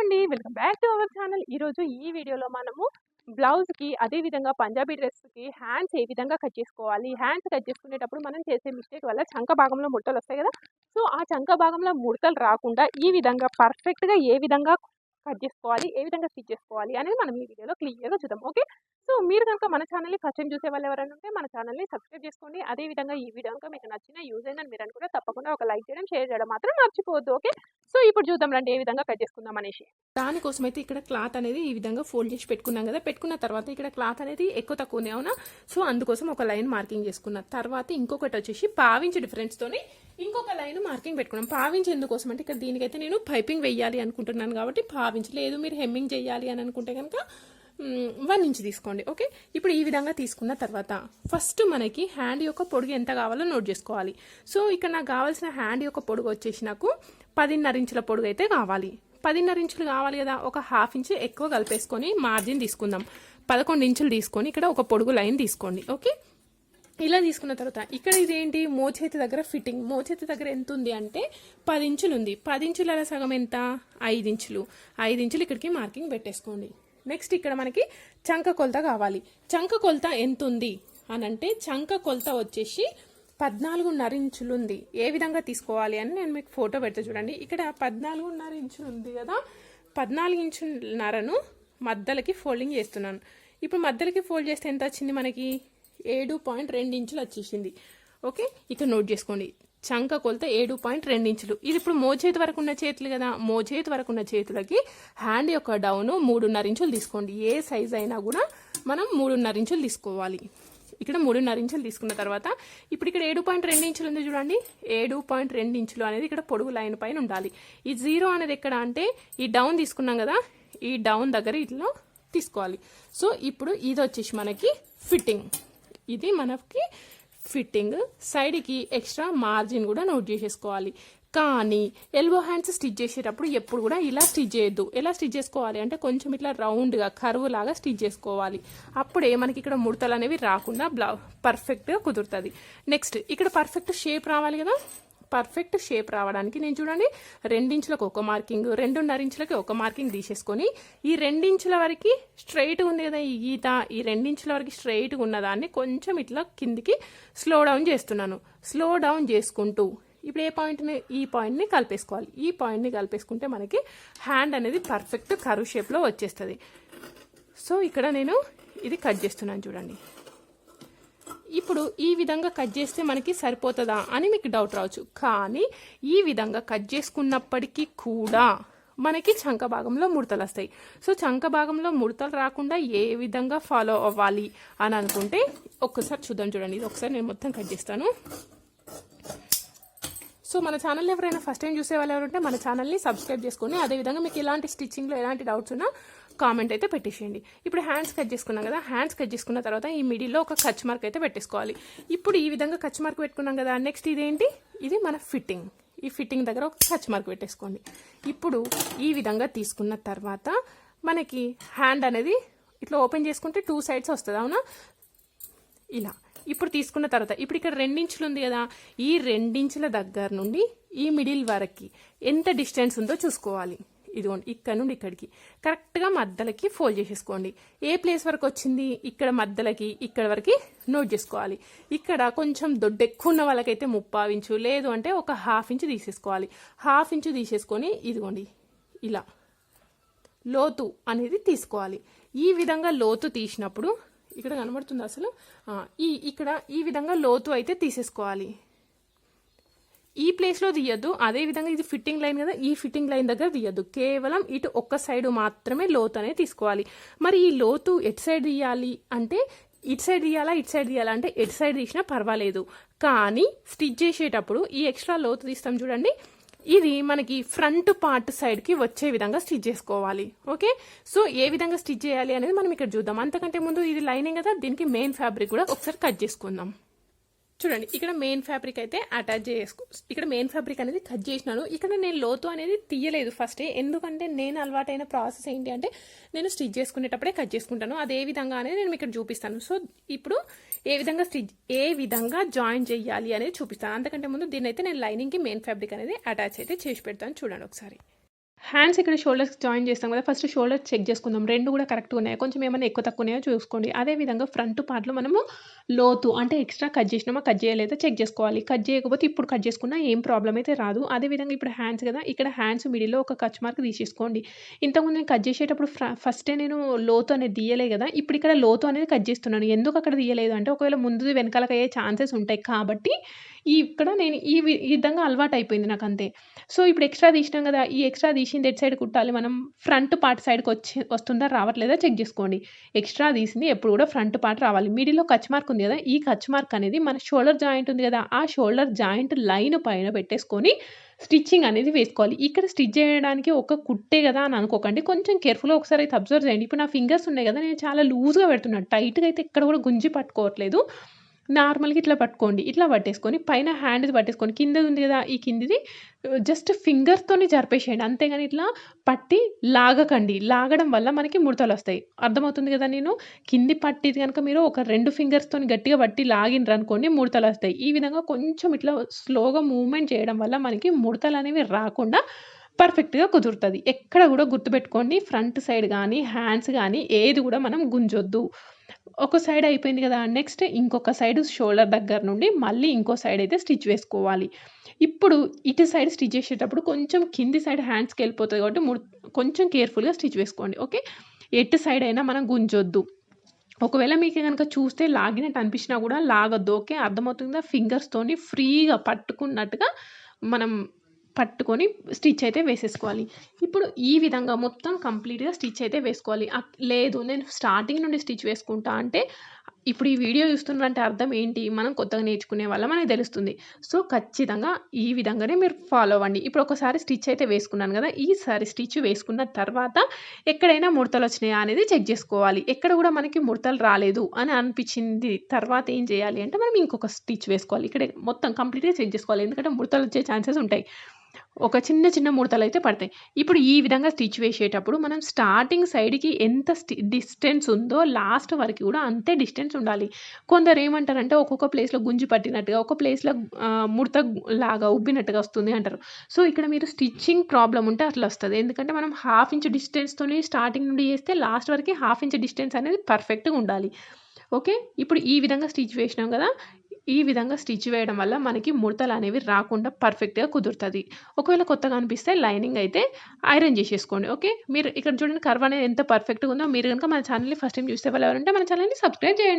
అండి. Welcome back to our channel. ఈరోజు ఈ వీడియోలో మనము బ్లౌజ్కి అదేవిధంగా పంజాబీ డ్రెస్కి హ్యాండ్స్ ఏ విధంగా కట్ చేసుకోవాలి? హ్యాండ్స్ కట్ చేసుకునేటప్పుడు మనం చేసే మిస్టేక్ వల్ల చంక భాగంలో ముడతలు వస్తాయి కదా. సో ఆ చంక భాగంలో ముడతలు రాకుండా ఈ విధంగా పర్ఫెక్ట్గా ఏ విధంగా కట్ చేసుకోవాలి ఏ విధంగా స్టిచ్ చేసుకోవాలి అనేది మనం ఈ వీడియోలో క్లియర్గా చూద్దాం. ఓకే? సో మీరు కనుక మన ఛానల్ని ఫస్ట్ టైం చూసే వాళ్ళు ఎవరైనా ఉంటే మన ఛానల్ని సబ్స్క్రైబ్ చేసుకోండి. అదే విధంగా ఈ వీడియో కనుక మీకు నచ్చిన యూజ్ అయిందని మీరు అనుకుంటే తప్పకుండా ఒక లైక్ చేయడం షేర్ చేయడం మాత్రం మర్చిపోవద్దు. ఓకే? సో ఇప్పుడు చూద్దాం రండి ఏ విధంగా కట్ చేసుకుందాం అనేసి. దానికోసం అయితే ఇక్కడ క్లాత్ అనేది ఈ విధంగా ఫోల్డ్ చేసి పెట్టుకున్నాం కదా! పెట్టుకున్న తర్వాత ఇక్కడ క్లాత్ అనేది ఎక్కువ తక్కువనే ఉంది అవునా? సో అందుకోసం ఒక లైన్ మార్కింగ్ చేసుకున్న తర్వాత ఇంకొకటి వచ్చేసి పావించి డిఫరెన్స్తోని ఇంకొక లైన్ మార్కింగ్ పెట్టుకున్నాం. పావించి ఎందుకోసం? అంటే ఇక్కడ దీనికైతే నేను పైపింగ్ వెయ్యాలి అనుకుంటున్నాను కాబట్టి పావించి. లేదు మీరు హెమ్మింగ్ చేయాలి అని అనుకుంటే కనుక వన్ ఇంచ్ తీసుకోండి. ఓకే? ఇప్పుడు ఈ విధంగా తీసుకున్న తర్వాత ఫస్ట్ మనకి హ్యాండ్ యొక్క పొడుగు ఎంత కావాలో నోట్ చేసుకోవాలి. సో ఇక్కడ నాకు కావాల్సిన హ్యాండ్ యొక్క పొడుగు వచ్చేసి నాకు పదిన్నర ఇంచుల పొడుగు అయితే కావాలి. పదిన్నర ఇంచులు కావాలి కదా? ఒక హాఫ్ ఇంచ్ ఎక్కువ కలిపేసుకొని మార్జిన్ తీసుకుందాం. పదకొండు ఇంచులు తీసుకొని ఇక్కడ ఒక పొడుగు లైన్ తీసుకోండి. ఓకే? ఇలా తీసుకున్న తర్వాత ఇక్కడ ఇదేంటి? మోచేతి దగ్గర ఫిట్టింగ్ మోచేతి దగ్గర ఎంత ఉంది అంటే పది ఇంచులు ఉంది పది ఇంచుల సగం ఎంత? ఐదు ఇంచులు ఐదు ఇంచులు ఇక్కడికి మార్కింగ్ పెట్టేసుకోండి. నెక్స్ట్ ఇక్కడ మనకి చంక కొలత కావాలి. చంక కొలత ఎంత ఉంది అని అంటే చంక కొలత వచ్చేసి పద్నాలుగున్నర ఇంచులు ఉంది ఏ విధంగా తీసుకోవాలి అని నేను మీకు ఫోటో పెడతా చూడండి. ఇక్కడ పద్నాలుగున్నర ఇంచులు ఉంది కదా. పద్నాలుగు ఇంచున్నరను మద్దలకి ఫోల్డింగ్ చేస్తున్నాను. ఇప్పుడు మద్దలకి ఫోల్డ్ చేస్తే ఎంత వచ్చింది మనకి? ఏడు పాయింట్ రెండు ఇంచులు వచ్చేసింది. ఓకే? ఇక నోట్ చేసుకోండి. చంక కొలత ఏడు పాయింట్ రెండు ఇంచులు ఇది ఇప్పుడు మోచేతి వరకు ఉన్న చేతులు కదా. మోచేతి వరకు ఉన్న చేతులకి హ్యాండ్ యొక్క డౌన్ మూడున్నర ఇంచులు తీసుకోండి. ఏ సైజ్ అయినా కూడా మనం మూడున్నర ఇంచులు తీసుకోవాలి. ఇక్కడ మూడున్నర ఇంచులు తీసుకున్న తర్వాత ఇప్పుడు ఇక్కడ ఏడు పాయింట్ రెండు ఇంచులు ఉంది చూడండి. ఏడు పాయింట్ రెండు ఇంచులు అనేది ఇక్కడ పొడుగు లైన్ పైన ఉండాలి. ఈ జీరో అనేది ఎక్కడ అంటే ఈ డౌన్ తీసుకున్నాం కదా. ఈ డౌన్ దగ్గర ఇట్లా తీసుకోవాలి. సో ఇప్పుడు ఇది వచ్చేసి మనకి ఫిట్టింగ్ ఇది మనకి ఫిట్టింగ్ సైడ్కి ఎక్స్ట్రా మార్జిన్ కూడా నోట్ చేసేసుకోవాలి. కానీ ఎల్బో హ్యాండ్స్ స్టిచ్ చేసేటప్పుడు ఎప్పుడు కూడా ఇలా స్టిచ్ చేయొద్దు. ఎలా స్టిచ్ చేసుకోవాలి అంటే కొంచెం ఇట్లా రౌండ్గా కరువు లాగా స్టిచ్ చేసుకోవాలి. అప్పుడే మనకి ఇక్కడ ముడతలు అనేవి రాకుండా బ్లౌ పర్ఫెక్ట్గా కుదురుతుంది. నెక్స్ట్ ఇక్కడ పర్ఫెక్ట్ షేప్ రావాలి కదా? పర్ఫెక్ట్ షేప్ రావడానికి నేను చూడండి రెండించులకు ఒక మార్కింగ్ రెండున్నర ఇంచులకి ఒక మార్కింగ్ తీసేసుకొని ఈ రెండించుల వరకు స్ట్రైట్గా ఉంది కదా ఈ గీత? ఈ రెండించుల వరకు స్ట్రైట్గా ఉన్నదాన్ని కొంచెం ఇట్లా కిందికి స్లో డౌన్ చేస్తున్నాను. స్లో డౌన్ చేసుకుంటూ ఇప్పుడు ఏ పాయింట్ని ఈ పాయింట్ని కలిపేసుకోవాలి. ఈ పాయింట్ని కలిపేసుకుంటే మనకి హ్యాండ్ అనేది పర్ఫెక్ట్ కరువు షేప్లో వచ్చేస్తుంది. సో ఇక్కడ నేను ఇది కట్ చేస్తున్నాను చూడండి. ఇప్పుడు ఈ విధంగా కట్ చేస్తే మనకి సరిపోతుందా అని మీకు డౌట్ రావచ్చు. కానీ ఈ విధంగా కట్ చేసుకున్నప్పటికీ కూడా మనకి చంక భాగంలో ముడతలు వస్తాయి. సో చంక భాగంలో ముడతలు రాకుండా ఏ విధంగా ఫాలో అవ్వాలి అని అనుకుంటే ఒక్కసారి చూద్దాం చూడండి. ఇది ఒకసారి నేను మొత్తం కట్ చేస్తాను. సో మన ఛానల్ ఎవరైనా ఫస్ట్ టైం చూసే వాళ్ళు ఎవరుంటే మన ఛానల్ని సబ్స్క్రైబ్ చేసుకొని అదేవిధంగా మీకు ఎలాంటి స్టిచ్చింగ్లో ఎలాంటి డౌట్స్ ఉన్నా కామెంట్ అయితే పెట్టేసేయండి. ఇప్పుడు హ్యాండ్స్ కట్ చేసుకున్నాం కదా హ్యాండ్స్ కట్ చేసుకున్న తర్వాత ఈ మిడిల్లో ఒక కచ్ మార్క్ అయితే పెట్టేసుకోవాలి. ఇప్పుడు ఈ విధంగా కచ్ మార్క్ పెట్టుకున్నాం కదా నెక్స్ట్ ఇదేంటి? ఇది మన ఫిట్టింగ్. ఈ ఫిట్టింగ్ దగ్గర ఒక కచ్ మార్క్ పెట్టేసుకోండి. ఇప్పుడు ఈ విధంగా తీసుకున్న తర్వాత మనకి హ్యాండ్ అనేది ఇట్లా ఓపెన్ చేసుకుంటే టూ సైడ్స్ వస్తుంది అవునా? ఇలా. ఇప్పుడు తీసుకున్న తర్వాత ఇప్పుడు ఇక్కడ రెండించులు ఉంది కదా ఈ రెండించుల దగ్గర నుండి ఈ మిడిల్ వరకు ఎంత డిస్టెన్స్ ఉందో చూసుకోవాలి. ఇదిగోండి ఇక్కడ నుండి ఇక్కడికి. కరెక్ట్గా మధ్యలకి ఫోల్డ్ చేసేసుకోండి. ఏ ప్లేస్ వరకు వచ్చింది? ఇక్కడ మధ్యలకి ఇక్కడ వరకు నోట్ చేసుకోవాలి. ఇక్కడ కొంచెం దొడ్డు ఎక్కువ ఉన్న వాళ్ళకైతే ముప్పావు ఇంచు లేదు అంటే ఒక హాఫ్ ఇంచు తీసేసుకోవాలి. హాఫ్ ఇంచు తీసేసుకొని ఇదిగోండి ఇలా లోతు అనేది తీసుకోవాలి. ఈ విధంగా లోతు తీసినప్పుడు ఇక్కడ కనబడుతుంది అసలు? ఈ ఇక్కడ ఈ విధంగా లోతు అయితే తీసేసుకోవాలి. ఈ ప్లేస్లో తీయద్దు. అదే విధంగా ఇది ఫిట్టింగ్ లైన్ కదా ఈ ఫిట్టింగ్ లైన్ దగ్గర తీయద్దు. కేవలం ఇటు ఒక్క సైడ్ మాత్రమే లోతు అనేది తీసుకోవాలి. మరి ఈ లోతు ఎటు సైడ్ తీయాలి అంటే ఇటు సైడ్ తీయాలా ఇటు సైడ్ తీయాలా అంటే ఎటు సైడ్ తీసినా పర్వాలేదు. కానీ స్టిచ్ చేసేటప్పుడు ఈ ఎక్స్ట్రా లోతు తీస్తాం చూడండి. ఇది మనకి ఫ్రంట్ పార్ట్ సైడ్కి వచ్చే విధంగా స్టిచ్ చేసుకోవాలి. ఓకే? సో ఏ విధంగా స్టిచ్ చేయాలి అనేది మనం ఇక్కడ చూద్దాం. అంతకంటే ముందు ఇది లైనింగ్ కదా దీనికి మెయిన్ ఫ్యాబ్రిక్ కూడా ఒకసారి కట్ చేసుకుందాం. చూడండి ఇక్కడ మెయిన్ ఫ్యాబ్రిక్ అయితే అటాచ్ చేసుకో ఇక్కడ మెయిన్ ఫ్యాబ్రిక్ అనేది కట్ చేసినాను. ఇక్కడ నేను లోతు అనేది తీయలేదు ఫస్టే ఎందుకంటే నేను అలవాటైన ప్రాసెస్ ఏంటి అంటే నేను స్టిచ్ చేసుకునేటప్పుడే కట్ చేసుకుంటాను. అదే విధంగా అనేది నేను ఇక్కడ చూపిస్తాను. సో ఇప్పుడు ఏ విధంగా స్టిచ్ ఏ విధంగా జాయిన్ చేయాలి అనేది చూపిస్తాను. అంతకంటే ముందు దీన్ని అయితే నేను లైనింగ్కి మెయిన్ ఫ్యాబ్రిక్ అనేది అటాచ్ అయితే చేసి పెడతాను. చూడండి ఒకసారి. హ్యాండ్స్ ఇక్కడ షోల్డర్స్ జాయిన్ చేస్తాం కదా ఫస్ట్ షోల్డర్ చెక్ చేసుకుందాం. రెండు కూడా కరెక్ట్గా ఉన్నాయా? కొంచెం ఏమైనా ఎక్కువ తక్కువ ఉన్నాయో? చూసుకోండి. అదేవిధంగా ఫ్రంట్ పార్ట్లో మనము లోతు అంటే ఎక్స్ట్రా కట్ చేసినామా కట్ చేయలేదా చెక్ చేసుకోవాలి. కట్ చేయకపోతే ఇప్పుడు కట్ చేసుకున్నా ఏం ప్రాబ్లం అయితే రాదు. అదేవిధంగా ఇప్పుడు హ్యాండ్స్ కదా ఇక్కడ హ్యాండ్స్ మిడిల్లో ఒక కచ్ మార్క్ తీసేసుకోండి. ఇంతకుముందు నేను కట్ చేసేటప్పుడు ఫస్టే నేను లోతు అనేది తీయలే కదా ఇప్పుడు ఇక్కడ లోతు అనేది కట్ చేస్తున్నాను. ఎందుకు అక్కడ తీయలేదు? అంటే ఒకవేళ ముందు వెనకాలకు అయ్యే ఛాన్సెస్ ఉంటాయి కాబట్టి ఈ ఇక్కడ నేను ఈ వి- ఈ విధంగా అలవాటు అయిపోయింది నాకు అంతే సో ఇప్పుడు ఎక్స్ట్రా తీసినాం కదా ఈ ఎక్స్ట్రా తీసింది ఎట్ సైడ్ కుట్టాలి? మనం ఫ్రంట్ పార్ట్ సైడ్కి వచ్చి వస్తుందా రావట్లేదా చెక్ చేసుకోండి. ఎక్స్ట్రా తీసింది ఎప్పుడు కూడా ఫ్రంట్ పార్ట్ రావాలి. మిడిల్లో కచ్ మార్క్ ఉంది కదా ఈ కచ్ మార్క్ అనేది మన షోల్డర్ జాయింట్ ఉంది కదా ఆ షోల్డర్ జాయింట్ లైన్ పైన పెట్టేసుకొని స్టిచ్చింగ్ అనేది వేసుకోవాలి. ఇక్కడ స్టిచ్ చేయడానికి ఒక కుట్టే కదా అని అనుకోకండి. కొంచెం కేర్ఫుల్గా ఒకసారి అయితే అబ్జర్వ్ చేయండి. ఇప్పుడు నా ఫింగర్స్ ఉన్నాయి కదా నేను చాలా లూజ్గా పెడుతున్నాను. టైట్గా అయితే ఎక్కడ కూడా గుంజి పట్టుకోవట్లేదు. నార్మల్గా ఇట్లా పట్టుకోండి ఇట్లా పట్టేసుకొని పైన హ్యాండ్ది పట్టేసుకొని కింద ఉంది కదా ఈ కిందిది జస్ట్ ఫింగర్స్తోని జరిపేసేయండి. అంతేగాని ఇట్లా పట్టి లాగకండి. లాగడం వల్ల మనకి ముడతలు వస్తాయి. అర్థమవుతుంది కదా నేను? కింది పట్టిది కనుక మీరు ఒక రెండు ఫింగర్స్తోని గట్టిగా పట్టి లాగినరు అనుకోండి ముడతలు వస్తాయి. ఈ విధంగా కొంచెం ఇట్లా స్లోగా మూవ్మెంట్ చేయడం వల్ల మనకి ముడతలు అనేవి రాకుండా పర్ఫెక్ట్గా కుదురుతుంది. ఎక్కడ కూడా గుర్తుపెట్టుకోండి ఫ్రంట్ సైడ్ కానీ హ్యాండ్స్ కానీ ఏది కూడా మనం గుంజొద్దు. ఒక సైడ్ అయిపోయింది కదా నెక్స్ట్ ఇంకొక సైడ్ షోల్డర్ దగ్గర నుండి మళ్ళీ ఇంకో సైడ్ అయితే స్టిచ్ వేసుకోవాలి. ఇప్పుడు ఇటు సైడ్ స్టిచ్ చేసేటప్పుడు కొంచెం కింది సైడ్ హ్యాండ్స్కి వెళ్ళిపోతుంది కాబట్టి కొంచెం కేర్ఫుల్గా స్టిచ్ వేసుకోండి ఓకే? ఎటు సైడ్ అయినా మనం గుంజొద్దు. ఒకవేళ మీకు కనుక చూస్తే లాగినట్టు అనిపించినా కూడా లాగొద్దు ఓకే? అర్థమవుతుందా ఫింగర్స్తోని ఫ్రీగా పట్టుకున్నట్టుగా మనం పట్టుకొని స్టిచ్ అయితే వేసేసుకోవాలి. ఇప్పుడు ఈ విధంగా మొత్తం కంప్లీట్గా స్టిచ్ అయితే వేసుకోవాలి. లేదు నేను స్టార్టింగ్ నుండి స్టిచ్ వేసుకుంటా అంటే ఇప్పుడు ఈ వీడియో చూస్తున్నారంటే అర్థం ఏంటి? మనం కొత్తగా నేర్చుకునే వాళ్ళం మనకి తెలుస్తుంది. సో ఖచ్చితంగా ఈ విధంగానే మీరు ఫాలో అవ్వండి. ఇప్పుడు ఒకసారి స్టిచ్ అయితే వేసుకున్నాను కదా ఈసారి స్టిచ్ వేసుకున్న తర్వాత ఎక్కడైనా ముడతలు వచ్చినాయా అనేది చెక్ చేసుకోవాలి. ఎక్కడ కూడా మనకి ముడతలు రాలేదు అని అనిపించింది తర్వాత ఏం చేయాలి అంటే మనం ఇంకొక స్టిచ్ వేసుకోవాలి. ఇక్కడ మొత్తం కంప్లీట్గా చెక్ చేసుకోవాలి. ఎందుకంటే ముడతలు వచ్చే ఛాన్సెస్ ఉంటాయి. ఒక చిన్న చిన్న ముడతలు అయితే పడతాయి. ఇప్పుడు ఈ విధంగా స్టిచ్ వేసేటప్పుడు మనం స్టార్టింగ్ సైడ్కి ఎంత డిస్టెన్స్ ఉందో లాస్ట్ వరకు కూడా అంతే డిస్టెన్స్ ఉండాలి. కొందరు ఏమంటారంటే ఒక్కొక్క ప్లేస్లో గుంజి పట్టినట్టుగా ఒక ప్లేస్లో ముడత లాగా ఉబ్బినట్టుగా వస్తుంది అంటారు. సో ఇక్కడ మీరు స్టిచ్చింగ్ ప్రాబ్లం ఉంటే అట్లా వస్తుంది. ఎందుకంటే మనం హాఫ్ ఇంచ్ డిస్టెన్స్తోని స్టార్టింగ్ నుండి చేస్తే లాస్ట్ వరకు హాఫ్ ఇంచ్ డిస్టెన్స్ అనేది పర్ఫెక్ట్గా ఉండాలి. ఓకే? ఇప్పుడు ఈ విధంగా స్టిచ్ వేసినాం కదా ఈ విధంగా స్టిచ్ వేయడం వల్ల మనకి ముడతలు అనేవి రాకుండా పర్ఫెక్ట్గా కుదురుతుంది. ఒకవేళ కొత్తగా అనిపిస్తే లైనింగ్ అయితే ఐరన్ చేసేసుకోండి ఓకే? మీరు ఇక్కడ చూడండి కర్వ్ అనేది ఎంత పర్ఫెక్ట్గా ఉందో మీరు కనుక మన ఛానల్ని ఫస్ట్ టైం చూస్తే వాళ్ళు ఎవరంటే మన ఛానల్ని సబ్స్క్రైబ్ చేయండి.